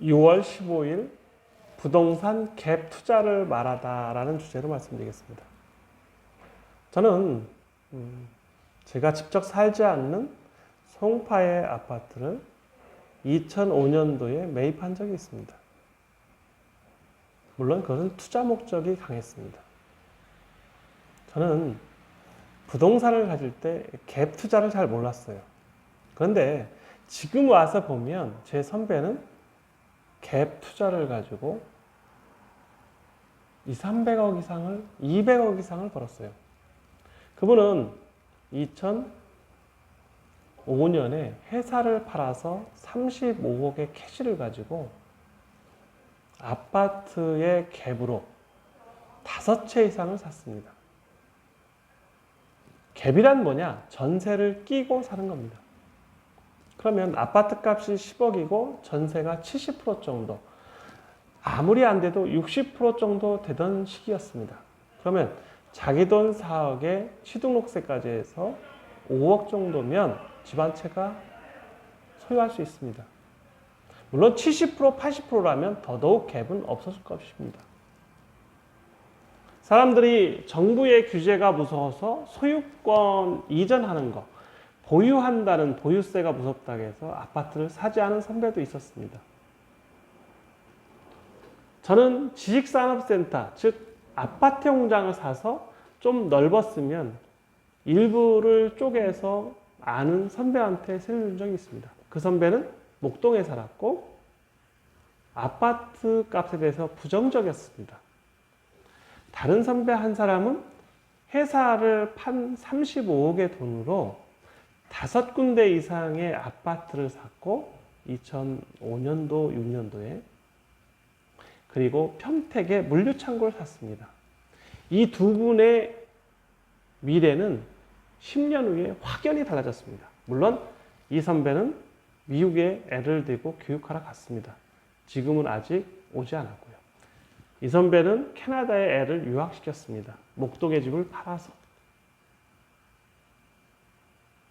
6월 15일 부동산 갭 투자를 말하다라는 주제로 말씀드리겠습니다. 저는 음, 제가 직접 살지 않는 송파의 아파트를 2005년도에 매입한 적이 있습니다. 물론 그것은 투자 목적이 강했습니다. 저는 부동산을 가질 때 갭 투자를 잘 몰랐어요. 그런데 지금 와서 보면 제 선배는 갭 투자를 가지고 2, 300억 이상을 200억 이상을 벌었어요. 그분은 2005년에 회사를 팔아서 35억의 캐시를 가지고 아파트의 갭으로 다섯 채 이상을 샀습니다. 갭이란 뭐냐? 전세를 끼고 사는 겁니다. 그러면 아파트 값이 10억이고 전세가 70% 정도. 아무리 안 돼도 60% 정도 되던 시기였습니다. 그러면 자기 돈 4억에 취등록세까지 해서 5억 정도면 집 한 채가 소유할 수 있습니다. 물론 70% 80%라면 더더욱 갭은 없었을 것입니다. 사람들이 정부의 규제가 무서워서 소유권 이전하는 거, 보유한다는 보유세가 무섭다고 해서 아파트를 사지 않은 선배도 있었습니다. 저는 지식산업센터, 즉 아파트 공장을 사서 좀 넓었으면 일부를 쪼개서 아는 선배한테 세를 준 적이 있습니다. 그 선배는 목동에 살았고 아파트 값에 대해서 부정적이었습니다. 다른 선배 한 사람은 회사를 판 35억의 돈으로 다섯 군데 이상의 아파트를 샀고 2005년도, 6년도에 그리고 평택에 물류창고를 샀습니다. 이 두 분의 미래는 10년 후에 확연히 달라졌습니다. 물론 이 선배는 미국에 애를 대고 교육하러 갔습니다. 지금은 아직 오지 않았고요. 이 선배는 캐나다에 애를 유학시켰습니다. 목동의 집을 팔아서.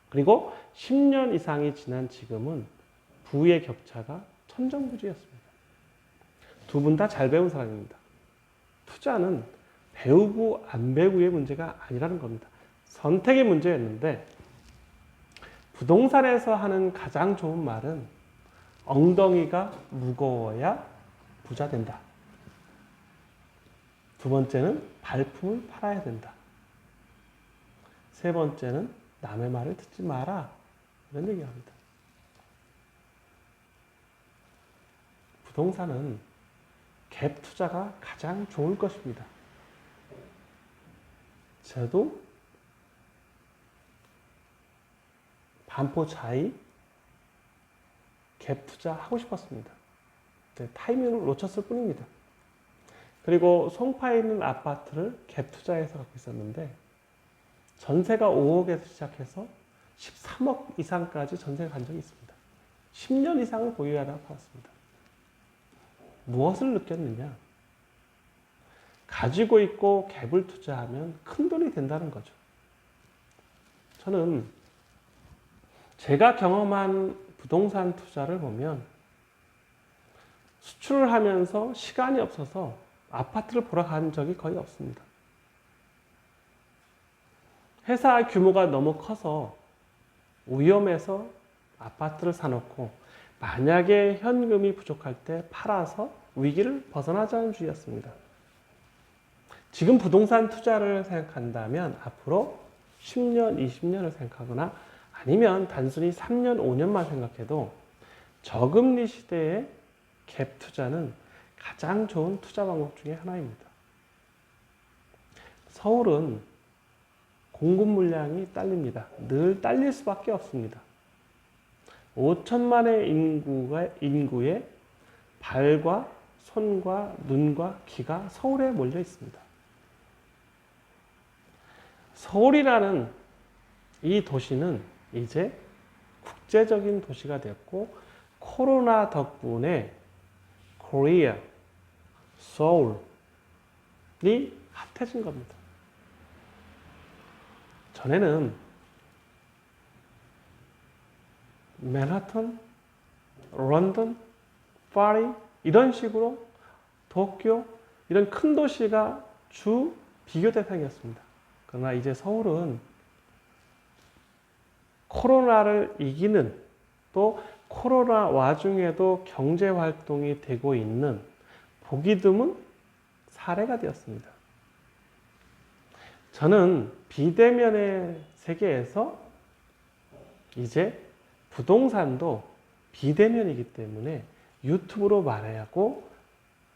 그리고 10년 이상이 지난 지금은 부의 격차가 천정부지였습니다. 두 분 다 잘 배운 사람입니다. 투자는 배우고 안 배우고의 문제가 아니라는 겁니다. 선택의 문제였는데 부동산에서 하는 가장 좋은 말은 엉덩이가 무거워야 부자 된다. 두 번째는 발품을 팔아야 된다. 세 번째는 남의 말을 듣지 마라. 이런 얘기를 합니다. 부동산은 갭 투자가 가장 좋을 것입니다. 저도 반포 차이 갭 투자 하고 싶었습니다. 네, 타이밍을 놓쳤을 뿐입니다. 그리고 송파에 있는 아파트를 갭 투자해서 갖고 있었는데 전세가 5억에서 시작해서 13억 이상까지 전세가 간 적이 있습니다. 10년 이상을 보유하다가 팔았습니다. 무엇을 느꼈느냐? 가지고 있고 갭을 투자하면 큰 돈이 된다는 거죠. 저는 제가 경험한 부동산 투자를 보면 수출을 하면서 시간이 없어서 아파트를 보러 간 적이 거의 없습니다. 회사 규모가 너무 커서 위험해서 아파트를 사놓고 만약에 현금이 부족할 때 팔아서 위기를 벗어나자는 주의였습니다. 지금 부동산 투자를 생각한다면 앞으로 10년, 20년을 생각하거나 아니면 단순히 3년, 5년만 생각해도 저금리 시대의 갭 투자는 가장 좋은 투자 방법 중에 하나입니다. 서울은 공급 물량이 딸립니다. 늘 딸릴 수밖에 없습니다. 5천만의 인구가, 인구의 발과 손과 눈과 귀가 서울에 몰려 있습니다. 서울이라는 이 도시는 이제 국제적인 도시가 됐고 코로나 덕분에 코리아, 서울이 핫해진 겁니다. 전에는 맨하튼, 런던, 파리 이런 식으로 도쿄 이런 큰 도시가 주 비교 대상이었습니다. 그러나 이제 서울은 코로나를 이기는 또 코로나 와중에도 경제 활동이 되고 있는 보기 드문 사례가 되었습니다. 저는 비대면의 세계에서 이제 부동산도 비대면이기 때문에 유튜브로 말하고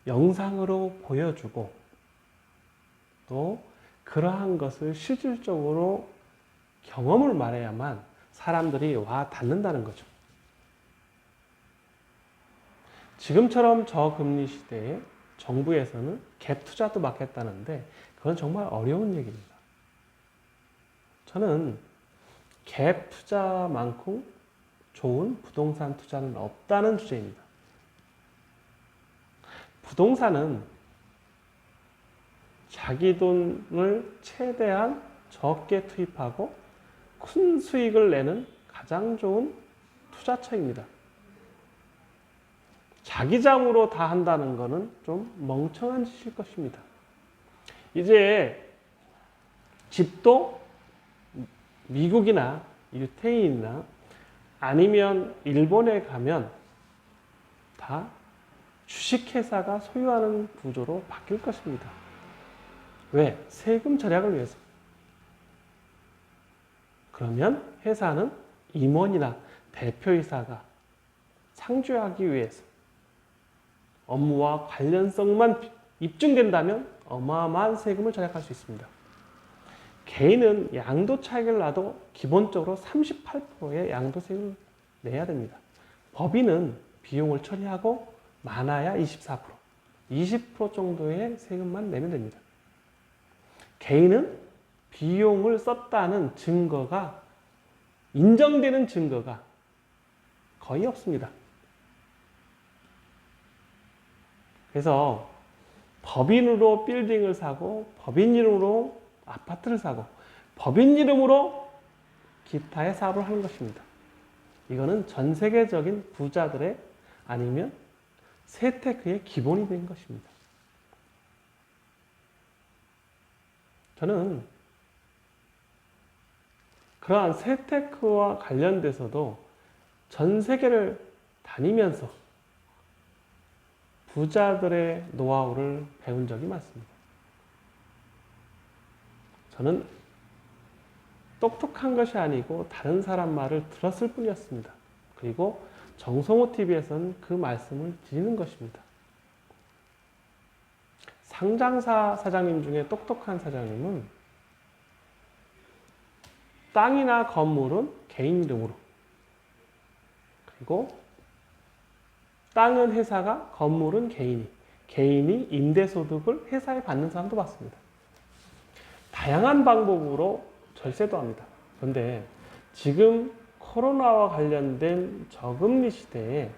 영상으로 보여주고 또 그러한 것을 실질적으로 경험을 말해야만 사람들이 와 닿는다는 거죠. 지금처럼 저금리 시대에 정부에서는 갭 투자도 막겠다는데 그건 정말 어려운 얘기입니다. 저는 갭 투자만큼 좋은 부동산 투자는 없다는 주제입니다. 부동산은 자기 돈을 최대한 적게 투입하고 큰 수익을 내는 가장 좋은 투자처입니다. 자기 잠으로 다 한다는 것은 좀 멍청한 짓일 것입니다. 이제 집도 미국이나 유태인이나 아니면 일본에 가면 다 주식회사가 소유하는 구조로 바뀔 것입니다. 왜? 세금 절약을 위해서. 그러면 회사는 임원이나 대표이사가 상주하기 위해서 업무와 관련성만 입증된다면 어마어마한 세금을 절약할 수 있습니다. 개인은 양도 차익을 나도 기본적으로 38%의 양도세금을 내야 됩니다. 법인은 비용을 처리하고 많아야 24%, 20% 정도의 세금만 내면 됩니다. 개인은 비용을 썼다는 증거가 인정되는 증거가 거의 없습니다. 그래서 법인으로 빌딩을 사고 법인 이름으로 아파트를 사고 법인 이름으로 기타의 사업을 하는 것입니다. 이거는 전 세계적인 부자들의 아니면 세테크의 기본이 된 것입니다. 저는 그러한 세테크와 관련돼서도 전 세계를 다니면서 부자들의 노하우를 배운 적이 많습니다. 저는 똑똑한 것이 아니고 다른 사람 말을 들었을 뿐이었습니다. 그리고 정성호 TV에서는 그 말씀을 드리는 것입니다. 상장사 사장님 중에 똑똑한 사장님은 땅이나 건물은 개인 이름으로 그리고 땅은 회사가 건물은 개인이 개인이 임대소득을 회사에 받는 사람도 봤습니다. 다양한 방법으로 절세도 합니다. 그런데 지금 코로나와 관련된 저금리 시대에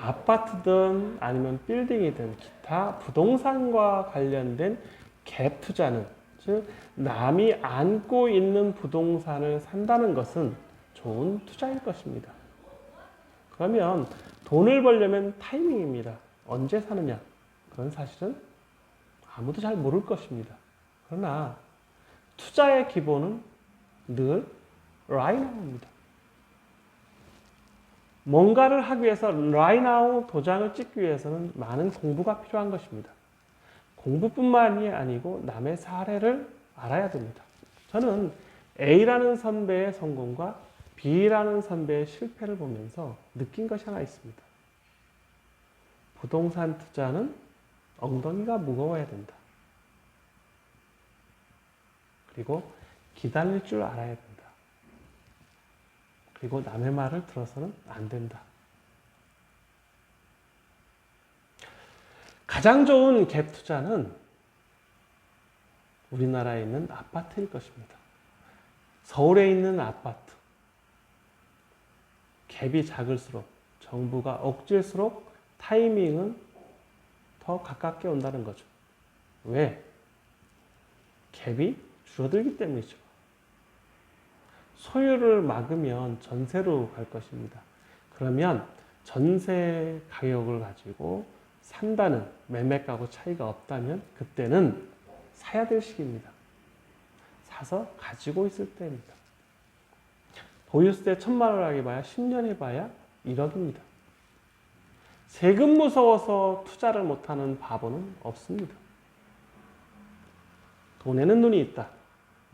아파트든 아니면 빌딩이든 기타 부동산과 관련된 갭 투자는 즉 남이 안고 있는 부동산을 산다는 것은 좋은 투자일 것입니다. 그러면 돈을 벌려면 타이밍입니다. 언제 사느냐? 그건 사실은 아무도 잘 모를 것입니다. 그러나 투자의 기본은 늘 라이나우입니다. 뭔가를 하기 위해서 라이나우 도장을 찍기 위해서는 많은 공부가 필요한 것입니다. 공부뿐만이 아니고 남의 사례를 알아야 됩니다. 저는 A라는 선배의 성공과 B라는 선배의 실패를 보면서 느낀 것이 하나 있습니다. 부동산 투자는 엉덩이가 무거워야 된다. 그리고 기다릴 줄 알아야 된다. 그리고 남의 말을 들어서는 안 된다. 가장 좋은 갭 투자는 우리나라에 있는 아파트일 것입니다. 서울에 있는 아파트. 갭이 작을수록 정부가 억질수록 타이밍은 더 가깝게 온다는 거죠. 왜? 갭이 줄어들기 때문이죠. 소유를 막으면 전세로 갈 것입니다. 그러면 전세 가격을 가지고 산다는 매매가하고 차이가 없다면 그때는 사야 될 시기입니다. 사서 가지고 있을 때입니다. 보유세 천만 원 하게 봐야 10년 해봐야 1억입니다. 세금 무서워서 투자를 못하는 바보는 없습니다. 돈에는 눈이 있다.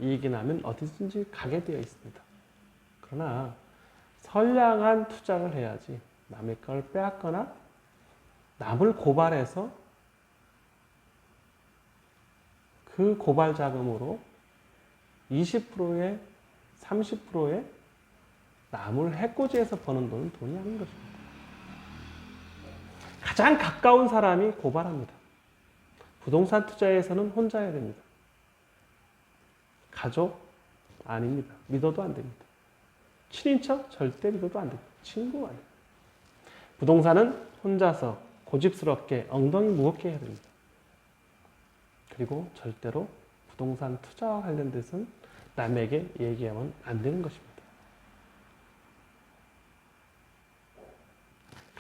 이익이 나면 어디든지 가게 되어 있습니다. 그러나 선량한 투자를 해야지 남의 걸 빼앗거나 남을 고발해서 그 고발 자금으로 20%에 30%에 남을 해코지해서 버는 돈은 돈이 아닌 것입니다. 가장 가까운 사람이 고발합니다. 부동산 투자에서는 혼자 해야 됩니다. 가족 아닙니다. 믿어도 안 됩니다. 친인척 절대 믿어도 안 됩니다. 친구 안 됩니다. 부동산은 혼자서 고집스럽게 엉덩이 무겁게 해야 됩니다. 그리고 절대로 부동산 투자와 관련돼서는 남에게 얘기하면 안 되는 것입니다.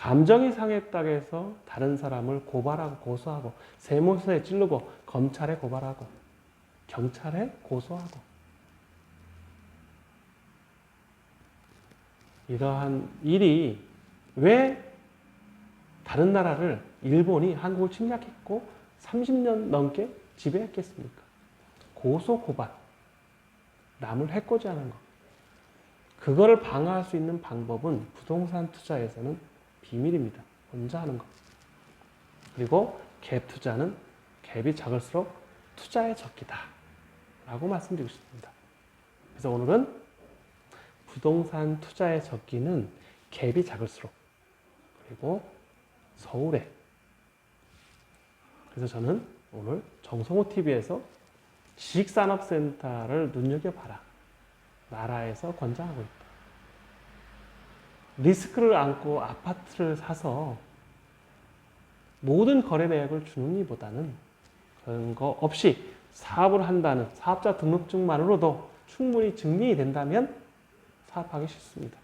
감정이 상했다고 해서 다른 사람을 고발하고 고소하고 세무서에 찌르고 검찰에 고발하고 경찰에 고소하고 이러한 일이 왜 다른 나라를 일본이 한국을 침략했고 30년 넘게 지배했겠습니까? 고소 고발 남을 해코지 하는 것 그거를 방어할 수 있는 방법은 부동산 투자에서는 비밀입니다. 혼자 하는 것. 그리고 갭 투자는 갭이 작을수록 투자의 적기다. 라고 말씀드리고 싶습니다. 그래서 오늘은 부동산 투자의 적기는 갭이 작을수록 그리고 서울에 그래서 저는 오늘 정성호 TV에서 지식산업센터를 눈여겨봐라. 나라에서 권장하고 있다. 리스크를 안고 아파트를 사서 모든 거래 내역을 주는 이보다는 그런 거 없이 사업을 한다는 사업자 등록증만으로도 충분히 증명이 된다면 사업하기 쉽습니다.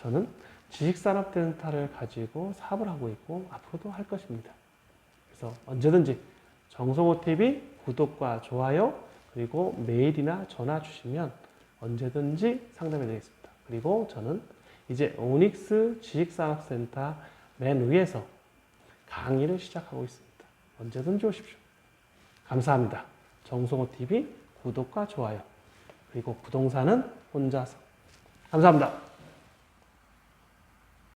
저는 지식산업센터를 가지고 사업을 하고 있고 앞으로도 할 것입니다. 그래서 언제든지 정성호 TV 구독과 좋아요 그리고 메일이나 전화 주시면 언제든지 상담해 드리겠습니다. 그리고 저는 이제 오닉스 지식산업센터 맨 위에서 강의를 시작하고 있습니다. 언제든지 오십시오. 감사합니다. 정성호 TV 구독과 좋아요 그리고 부동산은 혼자서 감사합니다.